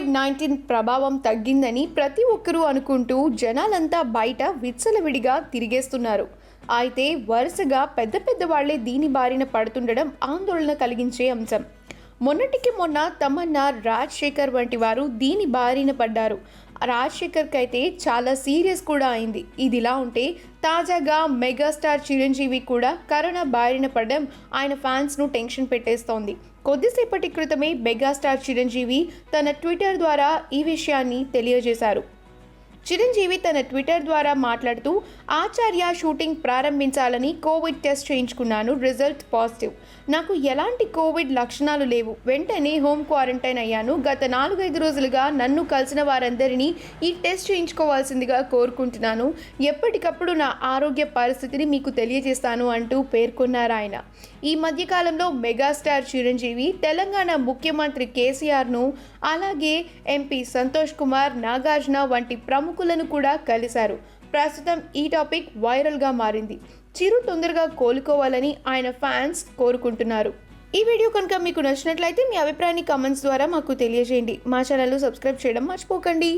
Covid nineteen ప్రభావం తగ్గిందని ప్రతి ఒక్కరూ అనుకుంటూ జనాలంతా బయట విచ్చలవిడిగా తిరిగేస్తున్నారు. అయితే వరుసగా పెద్ద పెద్ద వాళ్ళే దీని బారిన పడుతుండడం ఆందోళన కలిగించే అంశం. మొన్నటికి మొన్న తమన్నా రాజశేఖర్ వంటి వారు దీని బారిన పడ్డారు. రాజశేఖర్కి అయితే చాలా సీరియస్ కూడా అయింది. ఇదిలా ఉంటే తాజాగా మెగాస్టార్ చిరంజీవి కూడా కరోనా బారిన పడడం ఆయన ఫ్యాన్స్ను టెన్షన్ పెట్టేస్తోంది. కొద్దిసేపటి క్రితమే మెగాస్టార్ చిరంజీవి తన ట్విట్టర్ ద్వారా ఈ విషయాన్ని తెలియజేశారు. చిరంజీవి తన ట్విట్టర్ ద్వారా మాట్లాడుతూ ఆచార్య షూటింగ్ ప్రారంభించాలని కోవిడ్ టెస్ట్ చేయించుకున్నాను రిజల్ట్ పాజిటివ్. నాకు ఎలాంటి కోవిడ్ లక్షణాలు లేవు. వెంటనే హోమ్ క్వారంటైన్ అయ్యాను. గత నాలుగైదు రోజులుగా నన్ను కలిసిన వారందరినీ ఈ టెస్ట్ చేయించుకోవాల్సిందిగా కోరుకుంటున్నాను. ఎప్పటికప్పుడు నా ఆరోగ్య పరిస్థితిని మీకు తెలియజేస్తాను అంటూ పేర్కొన్నారు ఆయన. ఈ మధ్యకాలంలో మెగాస్టార్ చిరంజీవి తెలంగాణ ముఖ్యమంత్రి కేసీఆర్ను అలాగే ఎంపీ సంతోష్ కుమార్ నాగార్జున వంటి ప్రముఖ ప్రముఖులను కూడా కలిశారు. ప్రస్తుతం ఈ టాపిక్ వైరల్గా మారింది. చిరు తొందరగా కోలుకోవాలని ఆయన ఫ్యాన్స్ కోరుకుంటున్నారు. ఈ వీడియో కనుక మీకు నచ్చినట్లయితే మీ అభిప్రాయాన్ని కామెంట్స్ ద్వారా మాకు తెలియజేయండి. మా ఛానల్ను సబ్స్క్రైబ్ చేయడం మర్చిపోకండి.